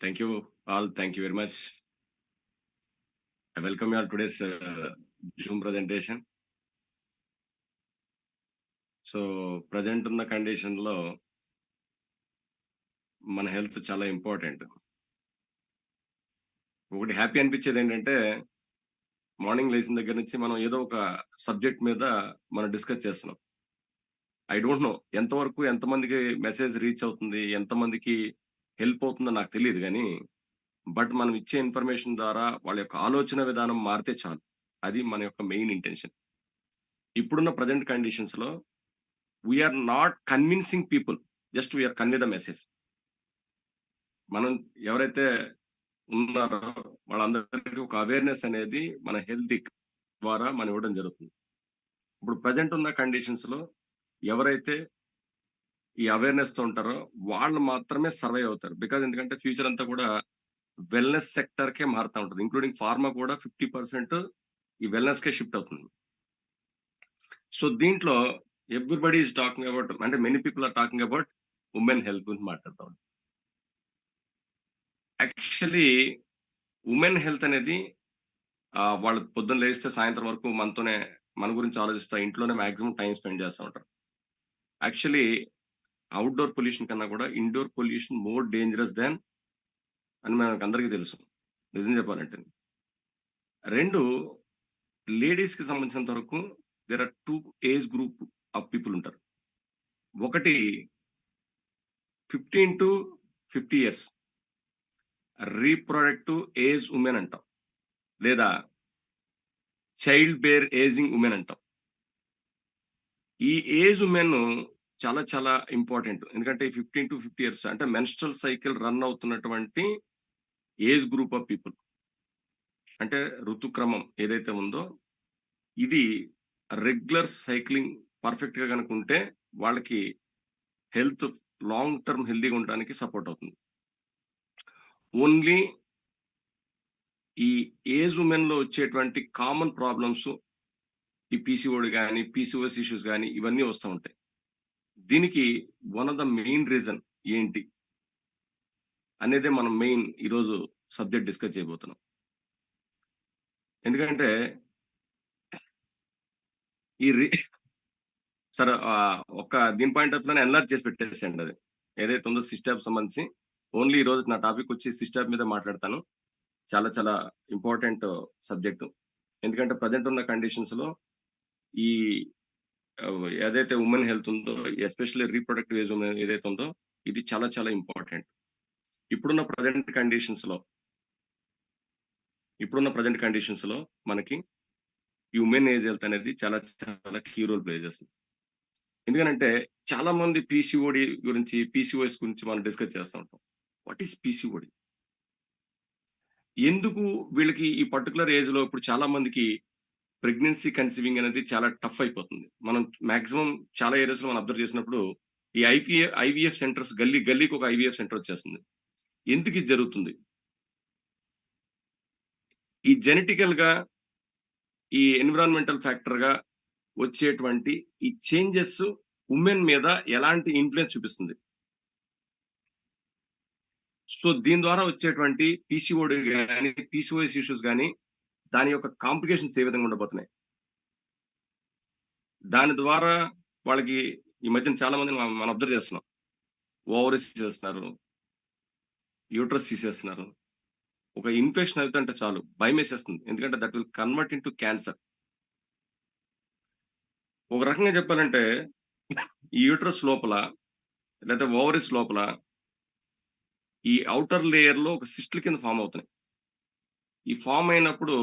Thank you all. Thank you very much. I welcome you all today's uh, Zoom presentation. So present ఉన్న కండిషన్లో మన health చాలా important ఒకటి happy అనిపించేది ఏంటంటే మార్నింగ్ లేచిన దగ్గర నుంచి మనం ఏదో ఒక సబ్జెక్ట్ మీద మనం డిస్కస్ చేస్తున్నాం ఐ డోంట్ నో ఎంతవరకు ఎంతమందికి మెసేజ్ రీచ్ అవుతుంది ఎంతమందికి హెల్ప్ అవుతుందో నాకు తెలియదు కానీ బట్ మనం ఇచ్చే ఇన్ఫర్మేషన్ ద్వారా వాళ్ళ యొక్క ఆలోచన విధానం మారితే చాలు. అది మన యొక్క మెయిన్ ఇంటెన్షన్. ఇప్పుడున్న ప్రజెంట్ కండిషన్స్లో we are not convincing people just we are convey the message. మనం ఎవరైతే ఉన్నారో వాళ్ళందరికీ ఒక అవేర్నెస్ అనేది మన హెల్త్ ద్వారా మనం ఇవ్వడం జరుగుతుంది. ఇప్పుడు ప్రజెంట్ ఉన్న కండిషన్స్లో ఎవరైతే ఈ అవేర్నెస్తో ఉంటారో వాళ్ళు మాత్రమే సర్వైవ్ అవుతారు. బికాజ్ ఎందుకంటే ఫ్యూచర్ అంతా కూడా వెల్నెస్ సెక్టర్ కే మారుతూ ఉంటుంది. ఇంక్లూడింగ్ ఫార్మా కూడా ఫిఫ్టీ పర్సెంట్ ఈ వెల్నెస్ కే షిఫ్ట్ అవుతుంది. సో దీంట్లో ఎవ్రీబడి ఈజ్ టాకింగ్ అబౌట్ అంటే many people are talking about women health గురించి మాట్లాడతాం. యాక్చువల్లీ ఉమెన్ హెల్త్ అనేది వాళ్ళు పొద్దున్న లేస్తే సాయంత్రం వరకు మనతోనే మన గురించి ఆలోచిస్తా ఇంట్లోనే మాక్సిమం టైం స్పెండ్ చేస్తూ ఉంటారు. యాక్చువల్లీ అవుట్డోర్ పొల్యూషన్ కన్నా కూడా indoor pollution more dangerous than అని మనకు అందరికీ తెలుసు. నిజం చెప్పాలంటే. రెండు లేడీస్కి సంబంధించినంత వరకు there are two age group of people ఉంటారు. ఒకటి fifteen to fifty years reproductive age women అంటాం. లేదా చైల్డ్ బేర్ ఏజింగ్ ఉమెన్ అంటాం. ఈ ఏజ్ ఉమెన్ చాలా చాలా ఇంపార్టెంట్. ఎందుకంటే ఫిఫ్టీన్ టు ఫిఫ్టీ ఇయర్స్ అంటే మెన్స్ట్రల్ సైకిల్ రన్ అవుతున్నటువంటి ఏజ్ గ్రూప్ ఆఫ్ పీపుల్. అంటే ఋతుక్రమం ఏదైతే ఉందో ఇది రెగ్యులర్ సైక్లింగ్ పర్ఫెక్ట్గా కనుక ఉంటే వాళ్ళకి హెల్త్ లాంగ్ టర్మ్ హెల్తీగా ఉండడానికి సపోర్ట్ అవుతుంది. ఓన్లీ ఈ ఏజ్ ఉమెన్లో వచ్చేటువంటి కామన్ ప్రాబ్లమ్స్ ఈ పీసీఓడి కానీ పీసీఓఎస్ ఇష్యూస్ కానీ ఇవన్నీ వస్తూ ఉంటాయి. దీనికి one of the main reason ఏంటి అనేది మనం మెయిన్ ఈరోజు సబ్జెక్ట్ డిస్కస్ చేయబోతున్నాం. ఎందుకంటే ఈ రీ సరే ఒక దీని పాయింట్ ఆఫ్ వ్యూలో ఎన్లార్జ్ చేసి పెట్టేసేయండి అది. ఏదైతే ఉందో సిస్టాప్ సంబంధించి. ఓన్లీ ఈ రోజు నా టాపిక్ వచ్చి సిస్టాప్ మీద మాట్లాడతాను. చాలా చాలా ఇంపార్టెంట్ సబ్జెక్టు ఎందుకంటే ప్రజెంట్ ఉన్న కండిషన్స్లో ఈ ఏదైతే ఉమెన్ హెల్త్ ఉందో ఎస్పెషల్లీ రీప్రొడక్టివ్ ఏజ్ ఉమెన్ ఏదైతే ఉందో ఇది చాలా చాలా ఇంపార్టెంట్. ఇప్పుడున్న ప్రజెంట్ కండిషన్స్లో ఇప్పుడున్న ప్రజెంట్ కండిషన్స్లో మనకి ఈ ఉమెన్ ఏజ్ హెల్త్ అనేది చాలా చాలా కీ రోల్ ప్లే చేస్తుంది. ఎందుకంటే చాలా మంది పీసీఓడి గురించి పీసీఓఎస్ గురించి మనం డిస్కస్ చేస్తూ ఉంటాం. What is PCOD? ఎందుకు వీళ్ళకి ఈ పర్టికులర్ ఏజ్లో ఇప్పుడు చాలా మందికి ప్రెగ్నెన్సీ కన్సీవింగ్ అనేది చాలా టఫ్ అయిపోతుంది. మనం మాక్సిమం చాలా ఏరియాస్లో మనం అబ్జర్వ్ చేసినప్పుడు ఈ ఐవీఎఫ్ ఐవీఎఫ్ సెంటర్స్ గల్లీ గల్లీకి ఒక ఐవీఎఫ్ సెంటర్ వచ్చేస్తుంది. ఎందుకు ఇది జరుగుతుంది? ఈ జెనెటికల్గా ఈ ఎన్విరాన్మెంటల్ ఫ్యాక్టర్గా వచ్చేటువంటి ఈ చేంజెస్ ఉమెన్ మీద ఎలాంటి ఇన్ఫ్లుయెన్స్ చూపిస్తుంది? సో దీని ద్వారా వచ్చేటువంటి పీసీఓడి కానీ పీసీఓఎస్ ఇష్యూస్ కానీ దాని యొక్క కాంప్లికేషన్స్ ఏ విధంగా ఉండబోతున్నాయి? దాని ద్వారా వాళ్ళకి ఈ మధ్యన చాలా మంది మనం అబ్జర్వ్ చేస్తున్నాం. ఓవరీస్ చేస్తున్నారు. యూట్రస్ తీసేస్తున్నారు. ఒక ఇన్ఫెక్షన్ అవుతుంటే చాలు భయం వేసేస్తుంది. ఎందుకంటే that will convert into cancer. ఒక రకంగా చెప్పాలంటే ఈ యూట్రస్ లోపల లేదా ఓవరీస్ లోపల ఈ అవుటర్ లేయర్లో ఒక సిస్టల్ కింద ఫామ్ అవుతున్నాయి. ఈ ఫామ్ అయినప్పుడు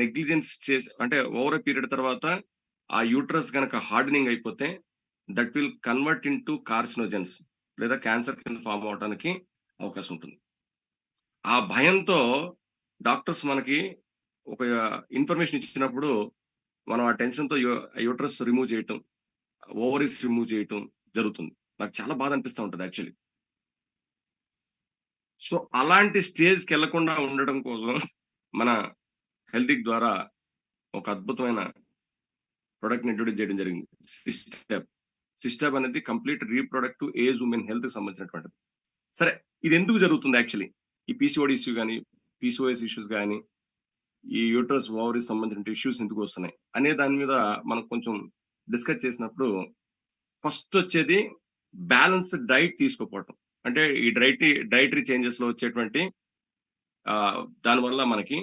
నెగ్లిజెన్స్ చేసి అంటే ఓవర్ పీరియడ్ తర్వాత ఆ యూట్రస్ కనుక హార్డనింగ్ అయిపోతే that will convert into carcinogens లేదా క్యాన్సర్ కింద ఫామ్ అవడానికి అవకాశం ఉంటుంది. ఆ భయంతో డాక్టర్స్ మనకి ఒక ఇన్ఫర్మేషన్ ఇచ్చినప్పుడు మనం ఆ టెన్షన్తో యూట్రస్ రిమూవ్ చేయటం ఓవరీస్ రిమూవ్ చేయటం జరుగుతుంది. నాకు చాలా బాధ అనిపిస్తూ ఉంటుంది యాక్చువల్లీ. సో అలాంటి స్టేజ్కి వెళ్ళకుండా ఉండడం కోసం మన హెల్త్ ద్వారా ఒక అద్భుతమైన ప్రొడక్ట్ ఇంట్రొడ్యూస్ చేయడం జరిగింది. సిస్టప్ సిస్టప్ అనేది కంప్లీట్ రీప్రొడక్టివ్ ఏజ్ ఉమెన్ హెల్త్కి సంబంధించినటువంటిది. సరే ఇది ఎందుకు జరుగుతుంది యాక్చువల్లీ ఈ పీసీఓడి ఇష్యూ కానీ పీసీఓఎస్ ఇష్యూస్ కానీ ఈ యూట్రస్ ఓవరీస్ సంబంధించిన ఇష్యూస్ ఎందుకు వస్తున్నాయి? అనే దాని మీద మనం కొంచెం డిస్కస్ చేసినప్పుడు ఫస్ట్ వచ్చేది బ్యాలెన్స్డ్ డైట్ తీసుకోపోవటం. అంటే ఈ డైట్ డైటరీ చేంజెస్లో వచ్చేటువంటి దానివల్ల మనకి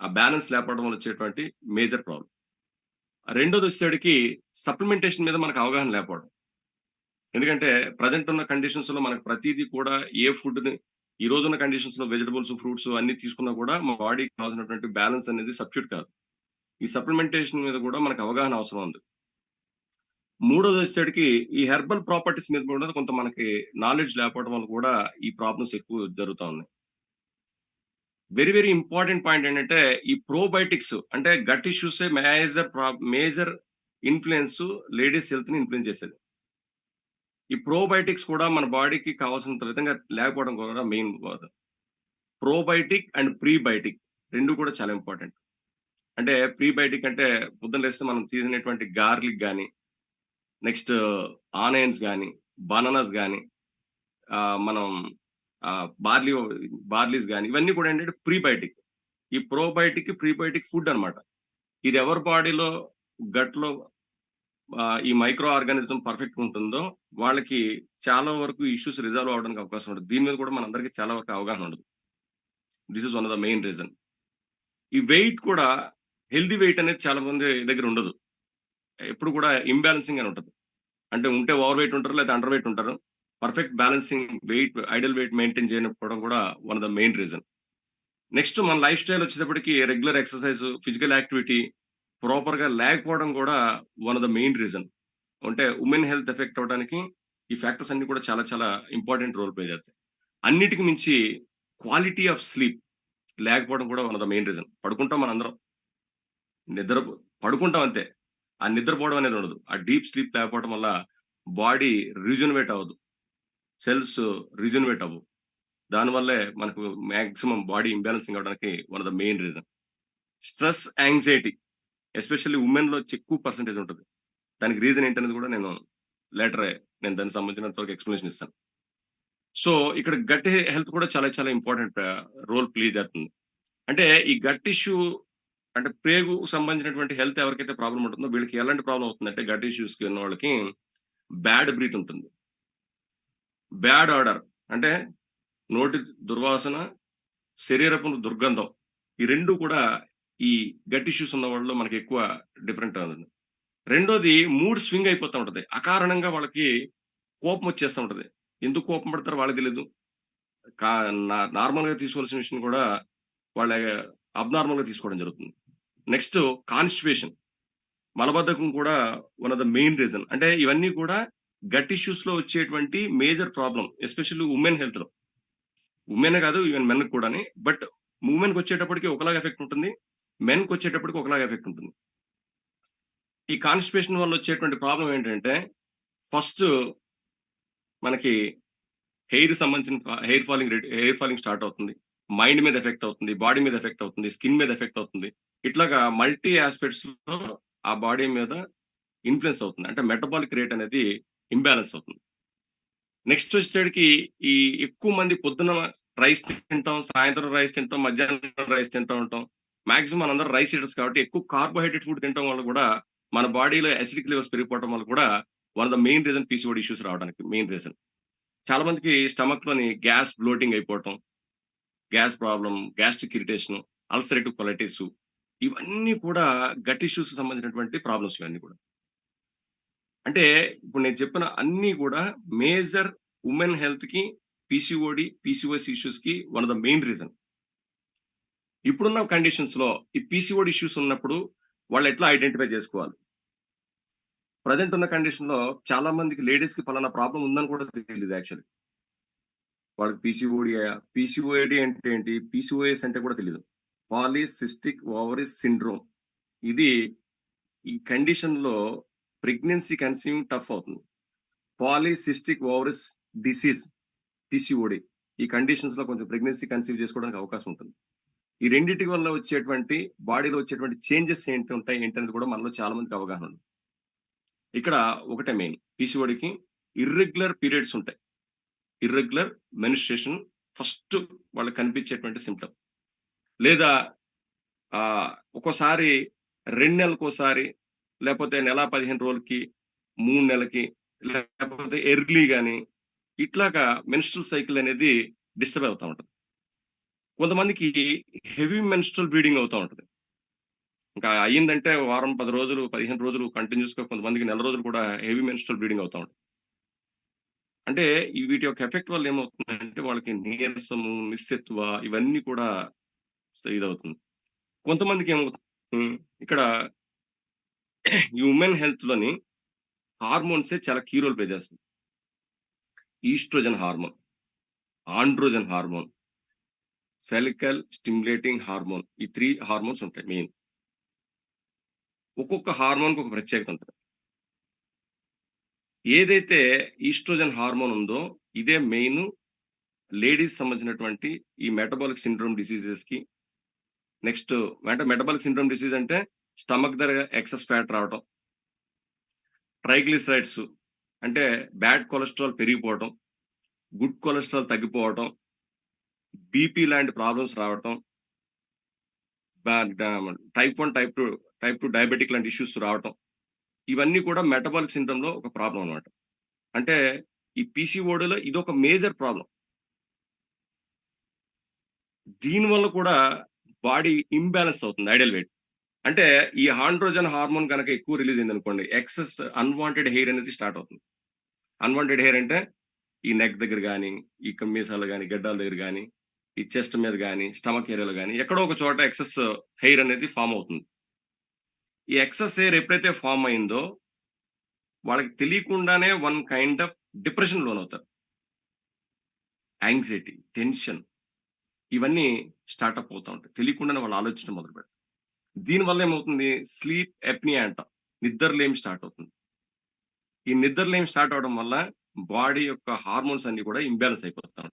ఆ బ్యాలెన్స్ లేకపోవడం వల్ల వచ్చేటువంటి మేజర్ ప్రాబ్లం. రెండోది వచ్చేటికి సప్లిమెంటేషన్ మీద మనకు అవగాహన లేకపోవడం. ఎందుకంటే ప్రజెంట్ ఉన్న కండిషన్స్లో మనకు ప్రతిదీ కూడా ఏ ఫుడ్ ఈ రోజున్న కండిషన్స్లో వెజిటబుల్స్ ఫ్రూట్స్ అన్ని తీసుకున్నా కూడా మా బాడీకి కావాల్సినటువంటి బ్యాలెన్స్ అనేది సబ్స్టిట్యూట్ కాదు. ఈ సప్లిమెంటేషన్ మీద కూడా మనకు అవగాహన అవసరం ఉంది. మూడోది వచ్చేటికి ఈ హెర్బల్ ప్రాపర్టీస్ మీద కూడా కొంత మనకి నాలెడ్జ్ లేకపోవడం వల్ల కూడా ఈ ప్రాబ్లమ్స్ ఎక్కువ జరుగుతూ ఉన్నాయి. వెరీ వెరీ ఇంపార్టెంట్ పాయింట్ ఏంటంటే ఈ ప్రోబయోటిక్స్ అంటే gut issues major major influence ladies హెల్త్ని ఇన్ఫ్లుయెన్స్ చేసేది ఈ ప్రోబయోటిక్స్ కూడా మన బాడీకి కావాల్సినంత విధంగా లేకపోవడం కూడా మెయిన్ ప్రోబయోటిక్ అండ్ ప్రీబయోటిక్ రెండు కూడా చాలా ఇంపార్టెంట్ అంటే ప్రీబయోటిక్ అంటే పొద్దున్న లేస్తే మనం తీసినటువంటి గార్లిక్ కానీ నెక్స్ట్ ఆనియన్స్ కానీ బనానాస్ కానీ మనం బార్లీ బార్లీస్ కానీ ఇవన్నీ కూడా ఏంటంటే ప్రీబయోటిక్. ఈ ప్రోబయోటిక్ ప్రీబయోటిక్ ఫుడ్ అన్నమాట. ఇది ఎవరి బాడీలో గట్లో ఈ మైక్రో ఆర్గానిజం పర్ఫెక్ట్ ఉంటుందో వాళ్ళకి చాలా వరకు ఇష్యూస్ రిజాల్వ్ అవడానికి అవకాశం ఉంటుంది దీని మీద కూడా మనందరికీ చాలా వరకు అవగాహన ఉండదు. This is one of the main reason ఈ వెయిట్ కూడా హెల్దీ వెయిట్ అనేది చాలా మంది దగ్గర ఉండదు. ఎప్పుడు కూడా ఇంబ్యాలెన్సింగ్ అని ఉంటుంది. అంటే ఉంటే ఓవర్ వెయిట్ ఉంటారు లేదా అండర్ వెయిట్ ఉంటారు. Perfect balancing weight ideal weight maintain చేయకపోవడం కూడా one of the main reason next మన లైఫ్ స్టైల్ వచ్చేటప్పటికి రెగ్యులర్ ఎక్సర్సైజ్ ఫిజికల్ యాక్టివిటీ ప్రాపర్గా లేకపోవడం కూడా one of the main reason అంటే ఉమెన్ హెల్త్ ఎఫెక్ట్ అవడానికి ఈ ఫ్యాక్టర్స్ అన్ని కూడా చాలా చాలా ఇంపార్టెంట్ రోల్ ప్లే చేస్తాయి. అన్నిటికి మించి క్వాలిటీ ఆఫ్ స్లీప్ లేకపోవడం కూడా one of the main reason పడుకుంటాం మన అందరం నిద్ర పడుకుంటాం అంతే. ఆ నిద్రపోవడం అనేది ఉండదు. ఆ డీప్ స్లీప్ లేకపోవడం వల్ల బాడీ రీజనవేట్ అవ్వదు. సెల్స్ రిజనరేట్ అవ్వవు దానివల్లే మనకు మాక్సిమం బాడీ ఇంబ్యాలెన్సింగ్ అవడానికి one of the main reason stress anxiety especially ఉమెన్లో ఎక్కువ పర్సెంటేజ్ ఉంటుంది. దానికి రీజన్ ఏంటనేది కూడా నేను లేటర్ నేను దానికి సంబంధించినంతవరకు ఎక్స్ప్లెనేషన్ ఇస్తాను. సో ఇక్కడ గట్ హెల్త్ కూడా చాలా చాలా ఇంపార్టెంట్ రోల్ ప్లే చేస్తుంది. అంటే ఈ గట్ ఇష్యూ అంటే ప్రేగు సంబంధించినటువంటి హెల్త్ ఎవరికైతే ప్రాబ్లం ఉంటుందో వీళ్ళకి ఎలాంటి ప్రాబ్లం అవుతుందంటే గట్ ఇష్యూస్కి ఉన్న వాళ్ళకి బ్యాడ్ బ్రీత్ ఉంటుంది. బ్యాడ్ ఆర్డర్ అంటే నోటి దుర్వాసన శరీరపు దుర్గంధం ఈ రెండు కూడా ఈ గట్ ఇష్యూస్ ఉన్న వాళ్ళు మనకి ఎక్కువ డిఫరెంట్ ఉంటుంది రెండోది మూడ్ స్వింగ్ అయిపోతూ ఉంటుంది. అకారణంగా వాళ్ళకి కోపం వచ్చేస్తూ ఉంటుంది. ఎందుకు కోపం పడతారు వాళ్ళకి తెలియదు కా నార్మల్గా తీసుకోవాల్సిన విషయం కూడా వాళ్ళ అబ్నార్మల్గా తీసుకోవడం జరుగుతుంది. Next constipation. మలబద్ధకం కూడా one of the main reason. అంటే ఇవన్నీ కూడా గట్ ఇష్యూస్లో వచ్చేటువంటి మేజర్ ప్రాబ్లం ఎస్పెషల్లీ ఉమెన్ హెల్త్లో. ఉమెన్ కాదు ఈవెన్ మెన్ కూడా బట్ ఉమెన్కి వచ్చేటప్పటికి ఒకలాగా ఎఫెక్ట్ ఉంటుంది. మెన్కి వచ్చేటప్పటికి ఒకలాగా ఎఫెక్ట్ ఉంటుంది. ఈ కాన్స్టిపేషన్ వల్ల వచ్చేటువంటి ప్రాబ్లం ఏంటంటే ఫస్ట్ మనకి హెయిర్ సంబంధించిన hair falling hair falling start అవుతుంది. మైండ్ మీద ఎఫెక్ట్ అవుతుంది బాడీ మీద ఎఫెక్ట్ అవుతుంది స్కిన్ మీద ఎఫెక్ట్ అవుతుంది. ఇట్లాగా మల్టీ ఆస్పెక్ట్స్లో ఆ బాడీ మీద ఇన్ఫ్లుయెన్స్ అవుతుంది. అంటే మెటబాలిక్ రేట్ అనేది ఇంబ్యాలెన్స్ అవుతుంది. నెక్స్ట్ వచ్చేటికి ఈ ఎక్కువ మంది పొద్దున రైస్ తింటాం సాయంత్రం రైస్ తింటాం మధ్యాహ్నం రైస్ తింటూ ఉంటాం. మాక్సిమం అందరూ రైస్ ఈటర్స్ కాబట్టి ఎక్కువ కార్బోహైడ్రేట్ ఫుడ్ తినడం వల్ల కూడా మన బాడీలో అసిడిక్ లెవెల్స్ పెరిగిపోవడం వల్ల కూడా one of the main reason PCOD issues రావడానికి మెయిన్ రీజన్ చాలా మందికి స్టమక్లోని గ్యాస్ బ్లోటింగ్ అయిపోవటం gas problem gastric irritation ulcerative colitis ఇవన్నీ కూడా గట్ ఇష్యూస్ సంబంధించినటువంటి ప్రాబ్లమ్స్ ఇవన్నీ కూడా. అంటే ఇప్పుడు నేను చెప్పిన అన్ని కూడా మేజర్ ఉమెన్ హెల్త్కి PCOD PCOS ఇష్యూస్కి one of the main reason. ఇప్పుడున్న కండిషన్స్లో ఈ పీసీఓడి ఇష్యూస్ ఉన్నప్పుడు వాళ్ళు ఎట్లా ఐడెంటిఫై చేసుకోవాలి? ప్రజెంట్ ఉన్న కండిషన్లో చాలా మందికి లేడీస్కి పలానా ప్రాబ్లం ఉందని కూడా తెలియదు యాక్చువల్లీ. వాళ్ళకి పీసీఓడి పీసీఓడి అంటే ఏంటి? పీసీఓఎస్ అంటే కూడా తెలియదు పాలిసిస్టిక్ ఓవరీస్ సిండ్రోమ్. ఇది ఈ కండిషన్లో ప్రెగ్నెన్సీ కన్సీవింగ్ టఫ్ అవుతుంది. పాలిసిస్టిక్ ఓవరీస్ డిసీజ్ పిసిఓడి ఈ కండిషన్స్లో కొంచెం ప్రెగ్నెన్సీ కన్సీవ్ చేసుకోవడానికి అవకాశం ఉంటుంది. ఈ రెండింటి వల్ల వచ్చేటువంటి బాడీలో వచ్చేటువంటి చేంజెస్ ఏంటి ఉంటాయి ఏంటనేది కూడా మనలో చాలా మందికి అవగాహన ఉంది. ఇక్కడ ఒకటే మెయిన్ పీసీఓడికి ఇర్రెగ్యులర్ పీరియడ్స్ ఉంటాయి. ఇర్రెగ్యులర్ మెనిస్ట్రేషన్ ఫస్ట్ వాళ్ళకి కనిపించేటువంటి సిమ్టమ్ లేదా ఒక్కోసారి రెండు నెలలకోసారి లేకపోతే నెల పదిహేను రోజులకి మూడు నెలలకి లేకపోతే ఎర్లీ కానీ ఇట్లాగా మెన్స్ట్రల్ సైకిల్ అనేది డిస్టర్బ్ అవుతూ ఉంటుంది. కొంతమందికి హెవీ మెన్స్ట్రల్ బ్లీడింగ్ అవుతూ ఉంటుంది. ఇంకా అయ్యిందంటే వారం పది రోజులు పదిహేను రోజులు కంటిన్యూస్గా కొంతమందికి నెల రోజులు కూడా హెవీ మెన్స్ట్రల్ బ్లీడింగ్ అవుతూ ఉంటుంది. అంటే ఈ వీటి యొక్క ఎఫెక్ట్ వల్ల ఏమవుతుందంటే వాళ్ళకి నీరసము నిస్సత్వ ఇవన్నీ కూడా ఇదవుతుంది. కొంతమందికి ఏమవుతుంది? ఇక్కడ ఈ ఉమెన్ హెల్త్లోని హార్మోన్సే చాలా కీ రోల్ ప్లే చేస్తుంది. Oestrogen hormone androgen hormone follicle stimulating hormone ఈ త్రీ హార్మోన్స్ ఉంటాయి మెయిన్. ఒక్కొక్క హార్మోన్కి ఒక ప్రత్యేకత ఉంటుంది. ఏదైతే ఈస్ట్రోజన్ హార్మోన్ ఉందో ఇదే మెయిన్ లేడీస్ సంబంధించినటువంటి ఈ మెటబాలిక్ సిండ్రోమ్ డిసీజెస్కి నెక్స్ట్ అంటే మెటబాలిక్ సిండ్రోమ్ డిసీజ్ అంటే స్టమక్ దగ్గర ఎక్సెస్ ఫ్యాట్ రావటం ట్రైగ్లిసరైడ్స్ అంటే బ్యాడ్ కొలెస్ట్రాల్ పెరిగిపోవటం గుడ్ కొలెస్ట్రాల్ తగ్గిపోవటం బీపీ లాంటి ప్రాబ్లమ్స్ రావటం type one type two type two diabetic లాంటి ఇష్యూస్ రావటం ఇవన్నీ కూడా మెటబాలిక్ సిండ్రమ్లో ఒక ప్రాబ్లం అనమాట అంటే ఈ పీసీఓడిలో ఇది ఒక మేజర్ ప్రాబ్లం. దీనివల్ల కూడా బాడీ ఇంబ్యాలెన్స్ అవుతుంది ఐడియల్ వెయిట్. అంటే ఈ ఆండ్రోజన్ హార్మోన్ కనుక ఎక్కువ రిలీజ్ అయింది అనుకోండి ఎక్సెస్ అన్వాంటెడ్ హెయిర్ అనేది స్టార్ట్ అవుతుంది. అన్వాంటెడ్ హెయిర్ అంటే ఈ నెక్ దగ్గర కానీ ఈ మీసాలు కానీ గడ్డాల దగ్గర కానీ ఈ చెస్ట్ మీద కానీ స్టమక్ ఏరియాలో కానీ ఎక్కడో ఒక చోట ఎక్సెస్ హెయిర్ అనేది ఫామ్ అవుతుంది. ఈ ఎక్సెస్ హెయిర్ ఎప్పుడైతే ఫామ్ అయిందో వాళ్ళకి తెలియకుండానే వన్ కైండ్ ఆఫ్ డిప్రెషన్ లోన్ అవుతారు. యాంగ్జైటీ టెన్షన్ ఇవన్నీ స్టార్ట్అప్ అవుతూ ఉంటాయి. తెలియకుండానే వాళ్ళు ఆలోచించడం మొదలు పెడతారు దీనివల్ల ఏమవుతుంది? స్లీప్ ఎప్నియా అంటాం. నిద్రలేమి స్టార్ట్ అవుతుంది. ఈ నిద్రలేమి స్టార్ట్ అవడం వల్ల బాడీ యొక్క హార్మోన్స్ అన్ని కూడా ఇంబ్యాలెన్స్ అయిపోతూ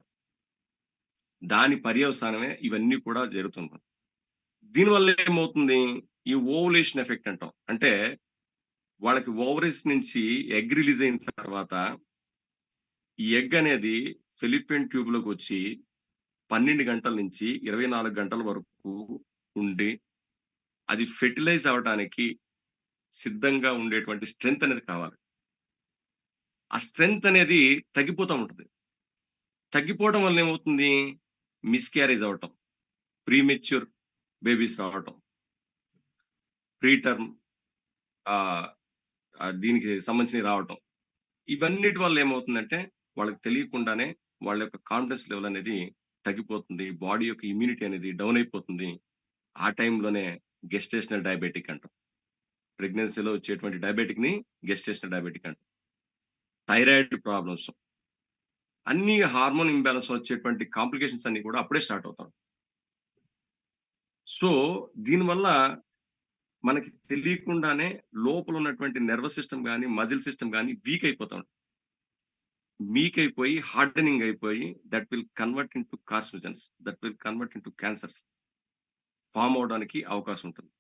దాని పర్యవసానమే ఇవన్నీ కూడా జరుగుతుంది. దీనివల్ల ఏమవుతుంది? ఈ ఓవులేషన్ ఎఫెక్ట్ అంటాం. అంటే వాళ్ళకి ఓవరీస్ నుంచి ఎగ్ రిలీజ్ అయిన తర్వాత ఈ ఎగ్ అనేది ఫిలిపిన్ ట్యూబ్లోకి వచ్చి పన్నెండు గంటల నుంచి ఇరవై నాలుగు గంటల వరకు ఉండి అది ఫెర్టిలైజ్ అవడానికి సిద్ధంగా ఉండేటువంటి స్ట్రెంగ్త్ అనేది కావాలి. ఆ స్ట్రెంగ్త్ అనేది తగ్గిపోతూ ఉంటుంది. తగ్గిపోవడం వల్ల ఏమవుతుంది? మిస్క్యారేజ్ అవటం ప్రీమెచ్యూర్ బేబీస్ రావటం ప్రీ టర్మ్ దీనికి సంబంధించినవి రావటం. ఇవన్నిటి వల్ల ఏమవుతుందంటే వాళ్ళకి తెలియకుండానే వాళ్ళ యొక్క కాన్ఫిడెన్స్ లెవెల్ అనేది తగ్గిపోతుంది. బాడీ యొక్క ఇమ్యూనిటీ అనేది డౌన్ అయిపోతుంది. ఆ టైంలోనే గెస్టేషనల్ డయాబెటిక్ అంటాం. ప్రెగ్నెన్సీలో వచ్చేటువంటి డయాబెటిక్ని గెస్టేషనల్ డయాబెటిక్ అంటాం. Thyroid problems. అన్ని హార్మోన్ ఇంబ్యాలెన్స్ వచ్చేటువంటి కాంప్లికేషన్స్ అన్ని కూడా అప్పుడే స్టార్ట్ అవుతాం. సో దీనివల్ల మనకి తెలియకుండానే లోపల ఉన్నటువంటి నర్వస్ సిస్టమ్ కానీ మజిల్ సిస్టమ్ కానీ వీక్ అయిపోతాం. వీక్ అయిపోయి హార్డనింగ్ అయిపోయి that will convert into carcinogens that will convert into cancers. Form అవడానికి అవకాశం ఉంటుంది.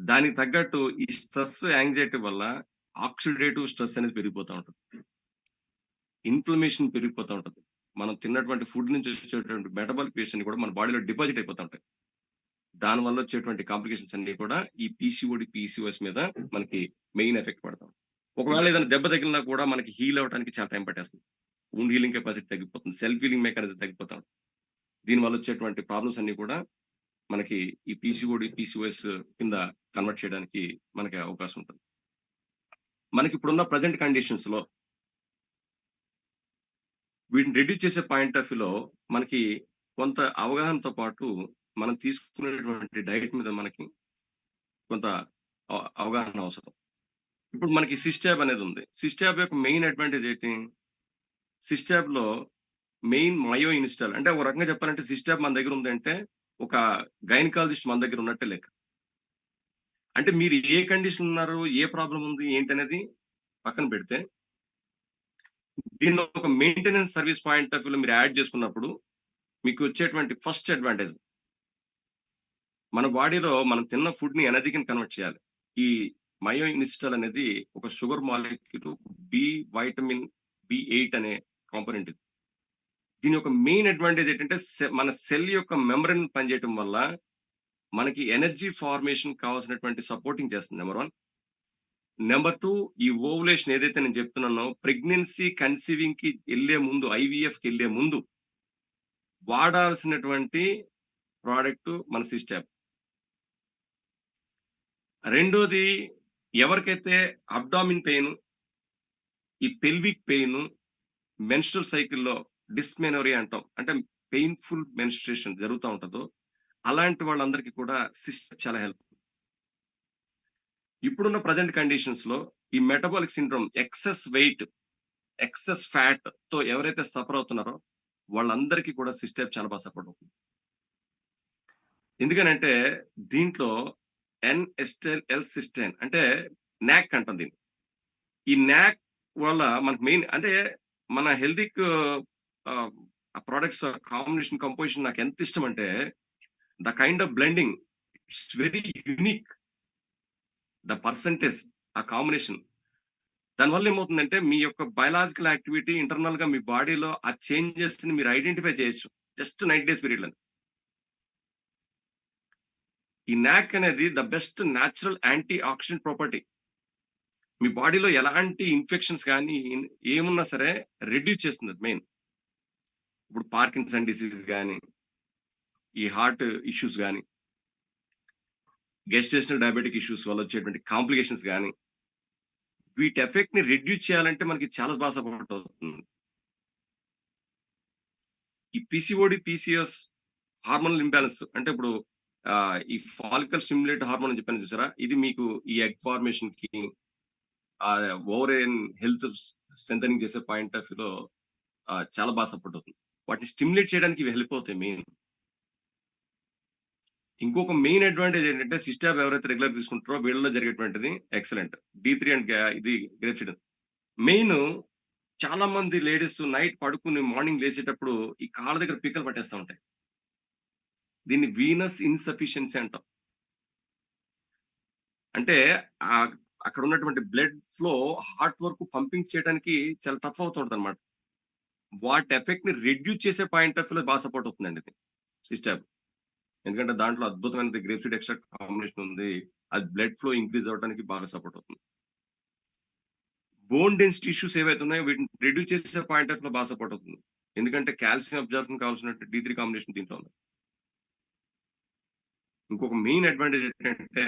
దానికి తగ్గట్టు ఈ స్ట్రెస్ యాంగ్జైటీ వల్ల ఆక్సిడేటివ్ స్ట్రెస్ అనేది పెరిగిపోతూ ఉంటుంది. ఇన్ఫ్లమేషన్ పెరిగిపోతూ ఉంటుంది. మనం తిన్నటువంటి ఫుడ్ నుంచి వచ్చేటువంటి మెటబాలిక్ వేస్ట్ కూడా మన బాడీలో డిపాజిట్ అయిపోతూ ఉంటాయి. దానివల్ల వచ్చేటువంటి కాంప్లికేషన్స్ అన్ని కూడా ఈ పీసీఓడి పీసీఓఎస్ మీద మనకి మెయిన్ ఎఫెక్ట్ పడతాం ఒకవేళ ఏదైనా దెబ్బ తగిలినా కూడా మనకి హీల్ అవడానికి చాలా టైం పట్టేస్తుంది. వుండ్ హీలింగ్ కెపాసిటీ తగ్గిపోతుంది. సెల్ఫ్ హీలింగ్ మెకానిజం తగ్గిపోతాం దీనివల్ల వచ్చేటువంటి ప్రాబ్లమ్స్ అన్ని కూడా మనకి ఈ పీసీఓడి పీసీఓఎస్ కింద కన్వర్ట్ చేయడానికి మనకి అవకాశం ఉంటుంది. మనకి ఇప్పుడున్న ప్రజెంట్ కండిషన్స్లో వీటిని రెడ్యూస్ చేసే పాయింట్ ఆఫ్ వ్యూలో మనకి కొంత అవగాహనతో పాటు మనం తీసుకునేటువంటి డైట్ మీద మనకి కొంత అవగాహన అవసరం. ఇప్పుడు మనకి సిస్టాబ్ అనేది ఉంది. సిస్టాబ్ యొక్క మెయిన్ అడ్వాంటేజ్ ఏంటి? సిస్టాబ్లో మెయిన్ మయో ఇన్స్టాల్. అంటే ఒక రకంగా చెప్పాలంటే సిస్టర్ మన దగ్గర ఉందంటే ఒక గైనకాలజిస్ట్ మన దగ్గర ఉన్నట్టే లెక్క. అంటే మీరు ఏ కండిషన్ ఉన్నారు ఏ ప్రాబ్లం ఉంది ఏంటి అనేది పక్కన పెడితే దీన్ని ఒక మెయింటెనెన్స్ సర్వీస్ పాయింట్ ఆఫ్ వ్యూలో మీరు యాడ్ చేసుకున్నప్పుడు మీకు వచ్చేటువంటి ఫస్ట్ అడ్వాంటేజ్. మన బాడీలో మనం తిన్న ఫుడ్ని ఎనర్జీ కన్వర్ట్ చేయాలి. ఈ మయో ఇన్స్టాల్ అనేది ఒక sugar molecule B vitamin B eight అనే కాంపోనెంట్ దీని యొక్క మెయిన్ అడ్వాంటేజ్ ఏంటంటే సె- మన సెల్ యొక్క మెమరీని పనిచేయటం వల్ల మనకి ఎనర్జీ ఫార్మేషన్ కావాల్సినటువంటి సపోర్టింగ్ చేస్తుంది నెంబర్ వన్ నెంబర్ టూ ఈ ఓవులేషన్ ఏదైతే నేను చెప్తున్నానో ప్రెగ్నెన్సీ కన్సీవింగ్కి వెళ్ళే ముందు ఐవీఎఫ్కి వెళ్ళే ముందు వాడాల్సినటువంటి ప్రోడక్ట్ మన సిస్టమ్ రెండోది ఎవరికైతే అబ్డామిన్ పెయిన్ ఈ పెల్విక్ పెయిన్ మెన్స్ట్రల్ సైకిల్లో డిస్మెనోరియా అంటాం. అంటే పెయిన్ఫుల్ మెన్స్ట్రేషన్ జరుగుతూ ఉంటుందో అలాంటి వాళ్ళందరికీ కూడా సిస్టమ్ చాలా హెల్ప్. ఇప్పుడున్న ప్రజెంట్ కండిషన్స్లో ఈ metabolic syndrome excess weight excess ఫ్యాట్తో ఎవరైతే సఫర్ అవుతున్నారో వాళ్ళందరికీ కూడా సిస్టమ్ చాలా బాగా సపోర్ట్ అవుతుంది. ఎందుకనంటే దీంట్లో ఎన్ ఎస్టెల్ ఎల్ సిస్టైన్ అంటే నాక్ అంటాం దీన్ని. ఈ నాక్ వల్ల మనకు మెయిన్ అంటే మన హెల్దీ ఆ ప్రోడక్ట్స్ కాంబినేషన్ కంపోజిషన్ నాకు ఎంత ఇష్టం అంటే the kind of blending it's very unique the percentage ఆ కాంబినేషన్ దానివల్ల ఏమవుతుందంటే మీ యొక్క బయలాజికల్ యాక్టివిటీ ఇంటర్నల్గా మీ బాడీలో ఆ చేంజెస్ని మీరు ఐడెంటిఫై చేయొచ్చు. జస్ట్ నైట్ డేస్ పీరియడ్లో ఈ నాక్ అనేది the best natural anti oxidant property మీ బాడీలో ఎలాంటి ఇన్ఫెక్షన్స్ కానీ ఏమున్నా సరే రెడ్యూస్ చేస్తుంది మెయిన్ ఇప్పుడు పార్కిన్సన్ డిసీజ్ కానీ ఈ హార్ట్ ఇష్యూస్ కానీ గెస్టేషనల్ డయాబెటిక్ ఇష్యూస్ వల్ల వచ్చేటువంటి కాంప్లికేషన్స్ కానీ వీటి ఎఫెక్ట్ని రెడ్యూస్ చేయాలంటే మనకి చాలా బాగా సపోర్ట్ అవుతుంది. ఈ పిసిఓడి పిసిఎస్ హార్మోనల్ ఇంబ్యాలెన్స్ అంటే ఇప్పుడు ఈ ఫాలికల్ స్టిమ్యులేట్ హార్మోన్ అని చెప్పాను చూసారా? ఇది మీకు ఈ ఎగ్ ఫార్మేషన్కి ఓవరేన్ హెల్త్ స్ట్రెంథనింగ్ చేసే పాయింట్ ఆఫ్ వ్యూలో చాలా బాగా సపోర్ట్ అవుతుంది. వాటిని స్టిమ్యులేట్ చేయడానికి ఇవి హెల్ప్ అవుతాయి మెయిన్. ఇంకొక మెయిన్ అడ్వాంటేజ్ ఏంటంటే సిస్టాబ్ ఎవరైతే రెగ్యులర్ తీసుకుంటారో వీళ్ళలో జరిగేటువంటిది ఎక్సలెంట్. డి త్రీ అండ్ ఇది గ్రేప్ మెయిన్ చాలా మంది లేడీస్ నైట్ పడుకుని మార్నింగ్ లేచేటప్పుడు ఈ కాళ్ళ దగ్గర పిక్కలు పట్టేస్తూ ఉంటాయి. దీన్ని వీనస్ ఇన్సఫిషియన్సీ అంటాం. అంటే అక్కడ ఉన్నటువంటి blood flow heart work pumping చేయడానికి చాలా టఫ్ అవుతుంటుంది అనమాట వాటి ఎఫెక్ట్ని రెడ్యూస్ చేసే పాయింట్ ఆఫ్లో బాగా సపోర్ట్ అవుతుందండి ఇది. సిస్టమ్ ఎందుకంటే దాంట్లో అద్భుతమైన గ్రేప్ సీడ్ ఎక్స్ట్రా కాంబినేషన్ ఉంది. అది బ్లడ్ ఫ్లో ఇంక్రీజ్ అవడానికి బాగా సపోర్ట్ అవుతుంది. బోన్ డెన్సిటీ ఇష్యూస్ ఏవైతే ఉన్నాయో వీటిని రెడ్యూస్ చేసే పాయింట్ ఆఫ్లో బాగా సపోర్ట్ అవుతుంది. ఎందుకంటే కాల్షియం అబ్జర్షన్ కావాల్సిన డి త్రీ కాంబినేషన్ దీంట్లో ఉంది. ఇంకొక మెయిన్ అడ్వాంటేజ్ ఏంటంటే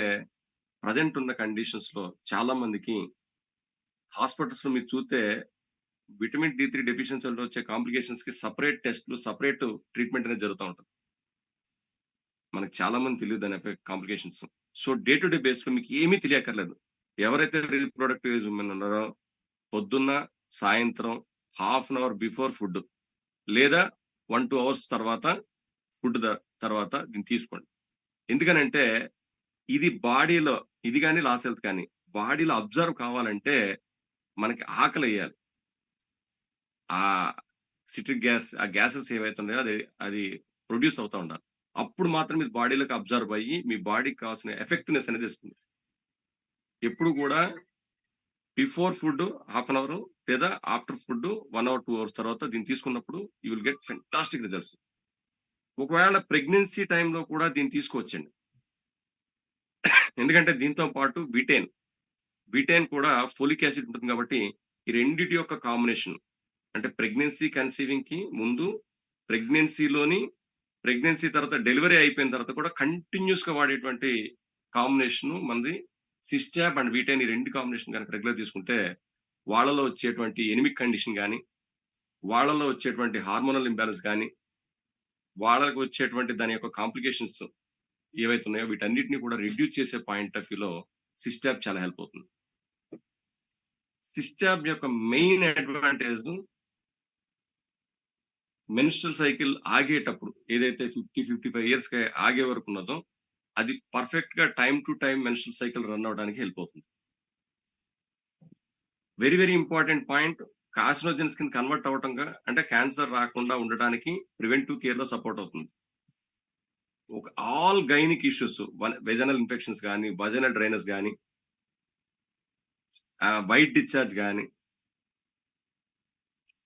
ప్రజెంట్ ఉన్న కండిషన్స్లో చాలా మందికి హాస్పిటల్స్లో మీరు చూస్తే విటమిన్ డి త్రీ డెఫిషియన్సీ వల్ల వచ్చే కాంప్లికేషన్స్కి సపరేట్ టెస్ట్లు సపరేట్ ట్రీట్మెంట్ అనేది జరుగుతూ ఉంటుంది. మనకి చాలా మంది తెలియదు దాని effect complications. So day to day బేస్లో మీకు ఏమీ తెలియక్కర్లేదు. ఎవరైతే రీప్రొడక్టివ్ ఏజ్ ఉమెన్ ఉన్నారో పొద్దున్న సాయంత్రం half an hour before food లేదా వన్ టూ అవర్స్ తర్వాత ఫుడ్ తర్వాత దీన్ని తీసుకోండి. ఎందుకనంటే ఇది బాడీలో ఇది కానీ లాస్ హెల్త్ కానీ బాడీలో అబ్జర్వ్ కావాలంటే మనకి ఆకలి వేయాలి. ఆ సిట్రిక్ గ్యాస్ ఆ గ్యాసెస్ ఏవైతే ఉన్నాయో అది అది ప్రొడ్యూస్ అవుతూ ఉండాలి. అప్పుడు మాత్రం మీ బాడీలోకి అబ్జర్వ్ అయ్యి మీ బాడీకి కావాల్సిన ఎఫెక్ట్నెస్ అనేది ఇస్తుంది. ఎప్పుడు కూడా before food half an hour లేదా after food one hour two hours తర్వాత దీన్ని తీసుకున్నప్పుడు you will get fantastic results. ఒకవేళ ప్రెగ్నెన్సీ టైంలో కూడా దీన్ని తీసుకోవచ్చండి. ఎందుకంటే దీంతో పాటు బిటేన్. బిటేన్ కూడా ఫోలిక్ యాసిడ్ ఉంటుంది కాబట్టి ఈ రెండిటి యొక్క కాంబినేషన్ అంటే ప్రెగ్నెన్సీ కన్సీవింగ్కి ముందు ప్రెగ్నెన్సీలోని ప్రెగ్నెన్సీ తర్వాత డెలివరీ అయిపోయిన తర్వాత కూడా కంటిన్యూస్గా వాడేటువంటి కాంబినేషన్ మనది సిస్టాబ్ అండ్ వీటైన్ ఈ రెండు కాంబినేషన్ కనుక రెగ్యులర్ తీసుకుంటే వాళ్ళలో వచ్చేటువంటి ఎనిమిక్ కండిషన్ కానీ వాళ్ళలో వచ్చేటువంటి హార్మోనల్ ఇంబ్యాలెన్స్ కానీ వాళ్ళకు వచ్చేటువంటి దాని యొక్క కాంప్లికేషన్స్ ఏవైతే ఉన్నాయో వీటన్నిటిని కూడా రిడ్యూస్ చేసే పాయింట్ ఆఫ్ వ్యూలో సిస్టాబ్ చాలా హెల్ప్ అవుతుంది. సిస్టాబ్ యొక్క మెయిన్ అడ్వాంటేజ్ మెన్స్ట్రల్ సైకిల్ ఆగేటప్పుడు ఏదైతే ఫిఫ్టీ ఫిఫ్టీ ఫైవ్ ఇయర్స్ ఆగే వరకు ఉన్నదో అది పర్ఫెక్ట్గా time to time menstrual cycle run అవడానికి హెల్ప్ అవుతుంది. Very very important point carcinogens కింద కన్వర్ట్ అవటంగా అంటే క్యాన్సర్ రాకుండా ఉండడానికి ప్రివెంటివ్ కేర్లో సపోర్ట్ అవుతుంది. ఒక all gynaec issues vaginal infections కానీ వజనల్ డ్రైనస్ కానీ వైట్ డిశ్చార్జ్ కానీ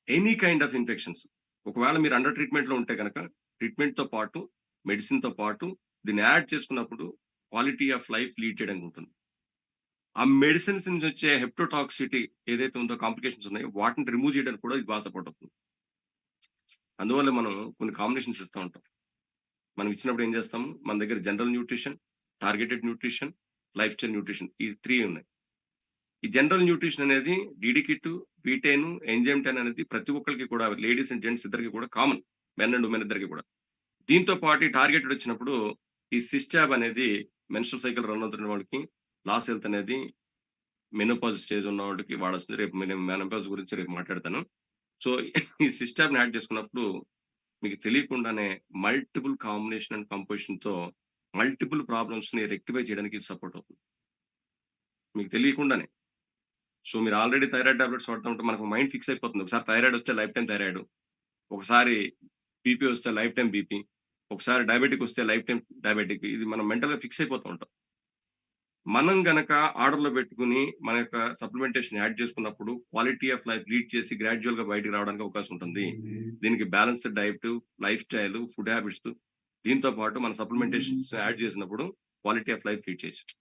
ఎనీ కైండ్ ఆఫ్ ఇన్ఫెక్షన్స్ ఒకవేళ మీరు అండర్ ట్రీట్మెంట్లో ఉంటే కనుక ట్రీట్మెంట్తో పాటు మెడిసిన్తో పాటు దీన్ని యాడ్ చేసుకున్నప్పుడు క్వాలిటీ ఆఫ్ లైఫ్ లీడ్ చేయడానికి ఉంటుంది. ఆ మెడిసిన్స్ నుంచి వచ్చే హెప్టోటాక్సిటీ ఏదైతే ఉందో కాంప్లికేషన్స్ ఉన్నాయో వాటిని రిమూవ్ చేయడానికి కూడా ఇది బాగా సపోర్ట్ అవుతుంది అందువల్ల మనం కొన్ని కాంబినేషన్స్ ఇస్తూ ఉంటాం. మనం ఇచ్చినప్పుడు ఏం చేస్తాము మన దగ్గర general nutrition targeted nutrition lifestyle nutrition ఈ త్రీ ఉన్నాయి. ఈ జనరల్ న్యూట్రిషన్ అనేది DD kit beaten enzyme ten అనేది ప్రతి ఒక్కరికి కూడా లేడీస్ అండ్ జెంట్స్ ఇద్దరికి కూడా కామన్ మెన్ అండ్ ఉమెన్ ఇద్దరికి కూడా. దీంతో పాటు టార్గెటెడ్ వచ్చినప్పుడు ఈ సిస్టాబ్ అనేది మెన్స్ట్రల్ సైకిల్ రన్ అవుతున్న వాళ్ళకి లాస్ హెల్త్ అనేది మెనోపాజ్ స్టేజ్ ఉన్న వాళ్ళకి వాడొస్తుంది రేపు నేను మెనోపాజ్ గురించి రేపు మాట్లాడతాను. సో ఈ సిస్టాబ్ని యాడ్ చేసుకున్నప్పుడు మీకు తెలియకుండానే మల్టిపుల్ కాంబినేషన్ అండ్ కంపోజిషన్తో మల్టిపుల్ ప్రాబ్లమ్స్ని రెక్టిఫై చేయడానికి ఇది సపోర్ట్ అవుతుంది. మీకు తెలియకుండానే. సో మీరు ఆల్రెడీ థైరాయిడ్ టాబ్లెట్స్ వాడుతూ ఉంటే మనకు మైండ్ ఫిక్స్ అయిపోతుంది. ఒకసారి థైరాయిడ్ వస్తే లైఫ్ టైం థైరాయిడ్. ఒకసారి బీపీ వస్తే లైఫ్ టైం బీపీ. ఒకసారి డయాబెటిక్ వస్తే లైఫ్ టైం డయాబెటిక్. ఇది మనం మెంటల్గా ఫిక్స్ అయిపోతూ ఉంటాం. మనం గనక ఆర్డర్లో పెట్టుకుని మన యొక్క సప్లిమెంటేషన్ యాడ్ చేసుకున్నప్పుడు క్వాలిటీ ఆఫ్ లైఫ్ లీడ్ చేసి గ్రాడ్యువల్గా బయటికి రావడానికి అవకాశం ఉంటుంది. దీనికి balanced diet lifestyle food habits దీంతో పాటు మన సప్లిమెంటేషన్స్ యాడ్ చేసినప్పుడు క్వాలిటీ ఆఫ్ లైఫ్ లీడ్ చేయొచ్చు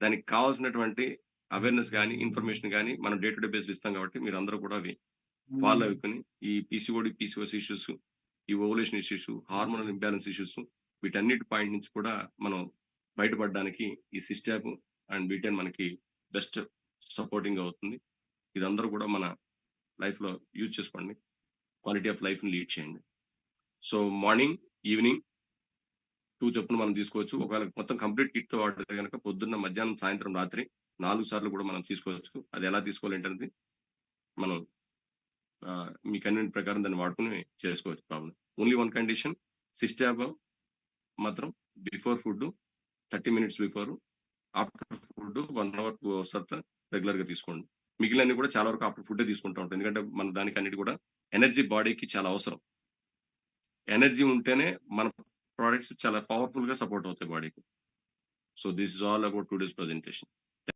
దానికి కావాల్సినటువంటి అవేర్నెస్ కానీ ఇన్ఫర్మేషన్ కానీ మనం డే టు డే బేస్ ఇస్తాం కాబట్టి మీరు అందరూ కూడా అవి ఫాలో అయిపోయి ఈ పీసీఓడి పీసీఓస్ ఇష్యూస్ ఈ ovulation issues hormonal imbalance issues వీటన్నిటి పాయింట్ నుంచి కూడా మనం బయటపడడానికి ఈ సిస్టాప్ అండ్ బీటెన్ మనకి బెస్ట్ సపోర్టింగ్ అవుతుంది. ఇదందరూ కూడా మన లైఫ్లో యూజ్ చేసుకోండి. క్వాలిటీ ఆఫ్ లైఫ్ని లీడ్ చేయండి. సో మార్నింగ్ ఈవినింగ్ టూ చొప్పున మనం తీసుకోవచ్చు. ఒకవేళ మొత్తం కంప్లీట్ కిట్ వాడితే కనుక పొద్దున్న మధ్యాహ్నం సాయంత్రం రాత్రి నాలుగు సార్లు కూడా మనం తీసుకోవచ్చు. అది ఎలా తీసుకోవాలి ఏంటనేది మనం మీ కన్వీనియంట్ ప్రకారం దాన్ని వాడుకుని చేసుకోవచ్చు ప్రాబ్లం. ఓన్లీ వన్ కండిషన్ సిస్టాబ్ మాత్రం before food thirty minutes before after food one hour two hours తర్వాత రెగ్యులర్గా తీసుకోండి. మిగిలినవి కూడా చాలా వరకు ఆఫ్టర్ ఫుడ్ తీసుకుంటూ ఉంటాం. ఎందుకంటే మన దానికి అన్నిటి కూడా ఎనర్జీ బాడీకి చాలా అవసరం. ఎనర్జీ ఉంటేనే మన ప్రోడక్ట్స్ చాలా పవర్ఫుల్గా సపోర్ట్ అవుతాయి బాడీకి. So this is all about today's presentation.